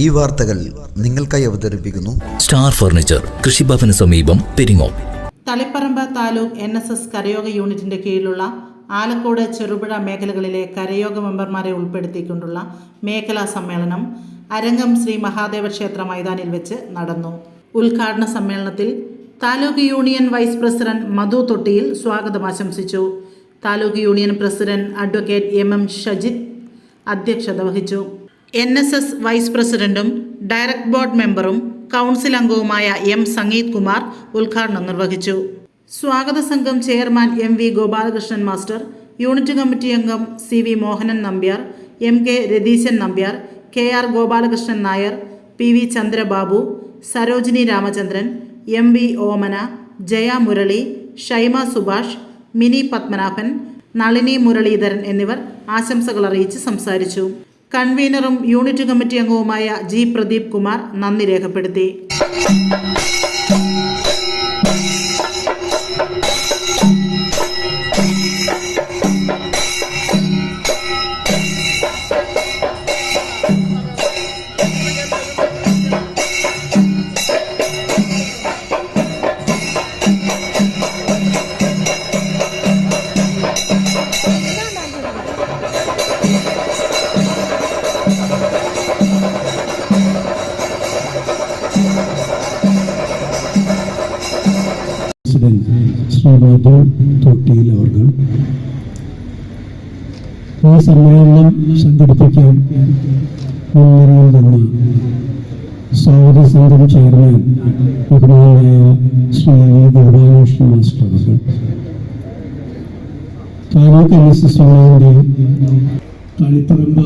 ഈ വാർത്തകൾ നിങ്ങൾക്കായി അവതരിപ്പിക്കുന്നു സ്റ്റാർ ഫർണിച്ചർ കൃഷിഭവന് സമീപം Peringome. Taliparamba taluk N S S കരയോഗ യൂണിറ്റിന്റെ കീഴിലുള്ള ആലക്കോട് ചെറുപുഴ മേഖലകളിലെ കരയോഗ മെമ്പർമാരെ ഉൾപ്പെടുത്തിക്കൊണ്ടുള്ള മേഖലാ സമ്മേളനം അരങ്ങം ശ്രീ മഹാദേവ ക്ഷേത്ര മൈതാനിൽ വെച്ച് നടന്നു. ഉദ്ഘാടന സമ്മേളനത്തിൽ taluk union vice president Madhu Thottiyil സ്വാഗതം ആശംസിച്ചു. Taluk union president advocate M M Shajith അധ്യക്ഷത വഹിച്ചു. എൻ എസ് എസ് വൈസ് പ്രസിഡന്റും ഡയറക്ട് ബോർഡ് മെമ്പറും കൗൺസിൽ അംഗവുമായ എം സംഗീത് കുമാർ ഉദ്ഘാടനം നിർവഹിച്ചു. സ്വാഗത സംഘം chairman M V Gopalakrishnan master unit committee അംഗം C V Mohanan Nambiar M K Ratheesan Nambiar K R Gopalakrishnan Nair P V Chandrababu Sarojini Ramachandran M V Omana Jaya Murali Shaima Subhash Mini Padmanabhan Nalini Muraleedharan എന്നിവർ ആശംസകൾ അറിയിച്ച് സംസാരിച്ചു. കൺവീനറും unit committee അംഗവുമായ G Pradeep Kumar നന്ദി രേഖപ്പെടുത്തി. തൊട്ടിയിൽ അവർക്ക് ഈ സമ്മേളനം സംഘടിപ്പിക്കാൻ മുൻനിരയിൽ നിന്ന് സ്വാഗത സംഘം ചെയർമാൻ ബഹുമാനായ ശ്രീ ഗോപാലകൃഷ്ണ മാസ്റ്റർ അവർക്ക് താലൂക്ക് എൻ എസ് എസ് യൂണിയന്റെ തളിപ്പറമ്പ്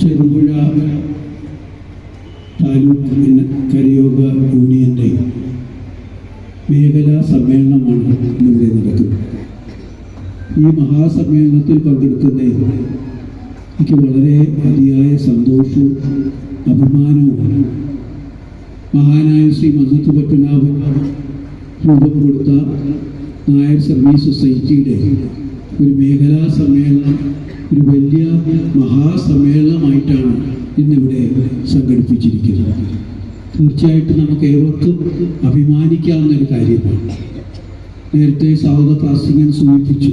ചെറുപുഴ താലൂക്ക് കരയോഗ യൂണിയന്റെ മേഖലാ നടക്കുന്നത് ഈ മഹാസമ്മേളനത്തിൽ പങ്കെടുക്കുന്നതിൽ എനിക്ക് വളരെ അതിയായ സന്തോഷവും അഭിമാനവുമാണ് മഹാനായ ശ്രീ മന്നത്ത് പത്മനാഭൻ രൂപം കൊടുത്ത നായർ സർവീസ് സൊസൈറ്റിയുടെ ഒരു മേഖലാ സമ്മേളനം ഒരു വലിയ മഹാസമ്മേളനമായിട്ടാണ് ഇന്നിവിടെ സംഘടിപ്പിച്ചിരിക്കുന്നത്. തീർച്ചയായിട്ടും നമുക്ക് ഏവർക്കും അഭിമാനിക്കാവുന്ന ഒരു കാര്യമാണ്. നേരത്തെ സൗദ പ്രാസംഗൻ സൂചിപ്പിച്ചു.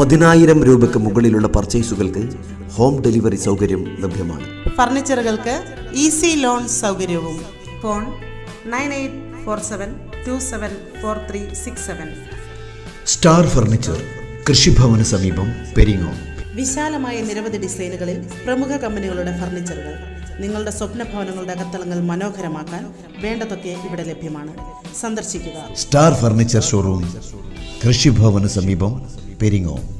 പതിനായിരം രൂപയ്ക്ക് മുകളിലുള്ള പർച്ചേസുകൾക്ക് ഹോം ഡെലിവറി സൗകര്യം ലഭ്യമാണ്. ഫർണിച്ചറുകൾക്ക് ഈസി ലോൺ സൗകര്യവും. Phone nine eight four seven two seven four three six seven. Star furniture കൃഷിഭവന സമീപം പെരിങ്ങോ. വിശാലമായ നിരവധി ഡിസൈനുകളിൽ പ്രമുഖ കമ്പനികളുടെ ഫർണിച്ചറുകൾ. നിങ്ങളുടെ സ്വപ്ന ഭവനങ്ങളുടെ അകത്തളങ്ങൾ മനോഹരമാക്കാൻ വേണ്ടതൊക്കെ ഇവിടെ ലഭ്യമാണ്. സന്ദർശിക്കുക. സ്റ്റാർ ഫർണിച്ചർ ഷോറൂം കൃഷിഭവന് സമീപം പെരിങ്ങോം.